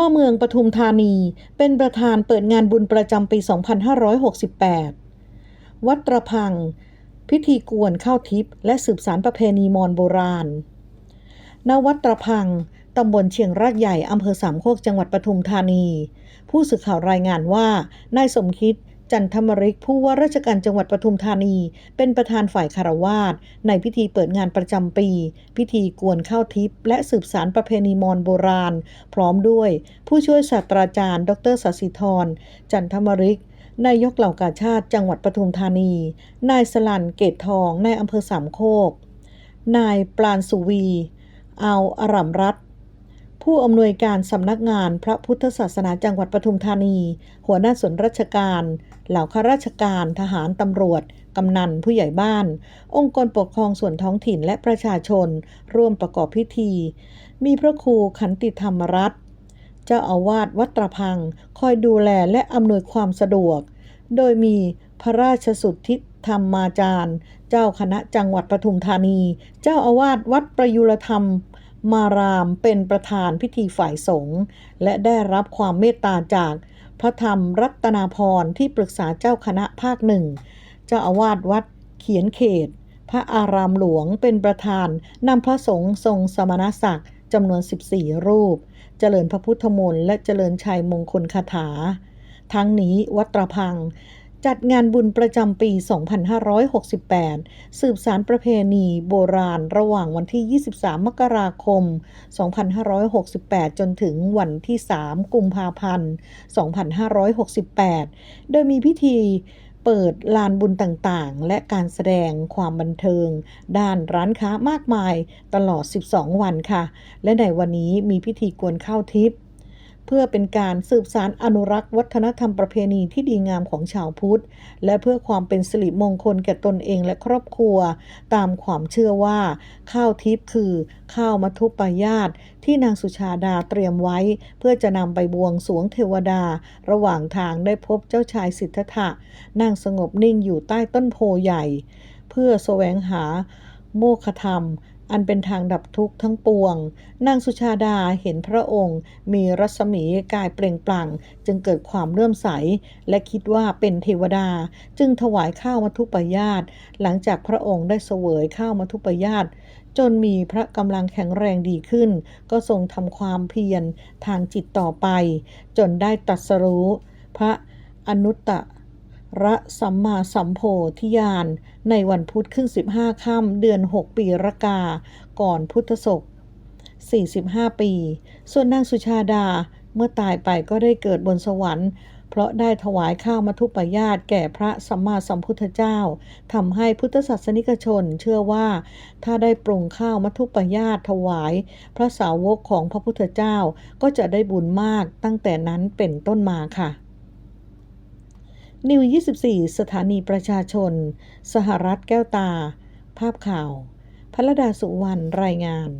พ่อเมืองปทุมธานี เป็นประธานเปิดงานบุญประจำปี 2568 วัดตระพัง พิธีกวนข้าวทิพย์และสืบสารประเพณีมอญโบราณ ณ วัดตระพัง ตำบลเชียงรากใหญ่ อำเภอสามโคก จังหวัดปทุมธานี ผู้สื่อข่าวรายงานว่า นายสมคิด จันทมริกผู้ว่าราชการจังหวัดปทุมธานี เป็นประธานฝ่ายคารวาสในพิธีเปิดงานประจำปี พิธีกวนข้าวทิพย์และสืบสารประเพณีมอญโบราณ พร้อมด้วย ผู้ช่วยศาสตราจารย์ ดรศศิธร จันทมริกนายกเหล่ากาชาติจังหวัดปทุมธานี นายสลันเกตทองนายอำเภอสามโคก นายปราณสุวี เอาอารัมรัต ผู้อำนวยการสำนักงานพระพุทธศาสนาจังหวัดปทุมธานี หัวหน้าส่วนราชการ เหล่าข้าราชการ ทหารตำรวจ กำนัน ผู้ใหญ่บ้าน องค์กรปกครองส่วนท้องถิ่นและประชาชน ร่วมประกอบพิธี มีพระครูขันติธรรมรัตน์เจ้าอาวาสวัดตระพัง คอยดูแลและอำนวยความสะดวก โดยมีพระราชสุทธิธรรมาจารย์ เจ้าคณะจังหวัดปทุมธานี เจ้าอาวาสวัดประยุรธรรม มารามเป็นประธานพิธีฝ่ายสงฆ์และได้รับความเมตตาจากพระธรรมรัตนาพรที่ปรึกษาเจ้าคณะภาคหนึ่ง เจ้าอาวาสวัดเขียนเขต พระอารามหลวงเป็นประธานนำพระสงฆ์ทรงสมณศักดิ์จำนวน 14 รูป เจริญพระพุทธมนต์และเจริญชัยมงคลคาถา ทั้งนี้วัดตรพัง จัดงานบุญประจำปี 2568 สืบสารประเพณีโบราณระหว่างวันที่ 23 มกราคม 2568 จนถึงวันที่ 3 กุมภาพันธ์ 2568 โดยมีพิธีเปิดลานบุญต่างๆ และการแสดงความบันเทิง ด้านร้านค้ามากมายตลอด 12 วันค่ะ และในวันนี้มีพิธีกวนข้าวทิพย์ เพื่อเป็นการสืบสารอนุรักษ์วัฒนธรรมประเพณีที่ดีงามของชาวพุทธ และเพื่อความเป็นสิริมงคลแก่ตนเองและครอบครัว ตามความเชื่อว่า ข้าวทิพย์คือข้าวมัทุปายาตที่นางสุชาดาเตรียมไว้ เพื่อจะนำไปบวงสรวงเทวดา ระหว่างทางได้พบเจ้าชายสิทธัตถะนั่งสงบนิ่งอยู่ใต้ต้นโพใหญ่ เพื่อแสวงหาโมฆะธรรม อันเป็นทางดับทุกข์ทั้งปวง นางสุชาดาเห็นพระองค์ มีรัศมีกายเปล่งปลั่ง จึงเกิดความเลื่อมใส และคิดว่าเป็นเทวดา จึงถวายข้าวมัทุปยาตหลังจากพระองค์ได้เสวยข้าวมัทุปยาตจนมีพระกำลังแข็งแรงดีขึ้น ก็ทรงทำความเพียรทางจิตต่อไป จนได้ตรัสรู้ พระอนุตตรสัมมาสัมโพธิญาณ ในวันพุธขึ้น 15 ค่ำเดือน 6 ปีรากา ก่อนพุทธศก 45 ปี ส่วนนางสุชาดาเมื่อตายไปก็ได้เกิดบนสวรรค์ เพราะได้ถวายข้าวมัทุปายาตแก่พระสัมมาสัมพุทธเจ้าทำให้พุทธศาสนิกชนเชื่อว่า ถ้าได้ปรุงข้าวมัทุปายาตถวาย พระสาวกของพระพุทธเจ้าก็จะได้บุญมากตั้งแต่นั้นเป็นต้นมาค่ะ นิว 24 สถานีประชาชน สหรัฐแก้วตา ภาพข่าวพระดาสุวรรณรายงาน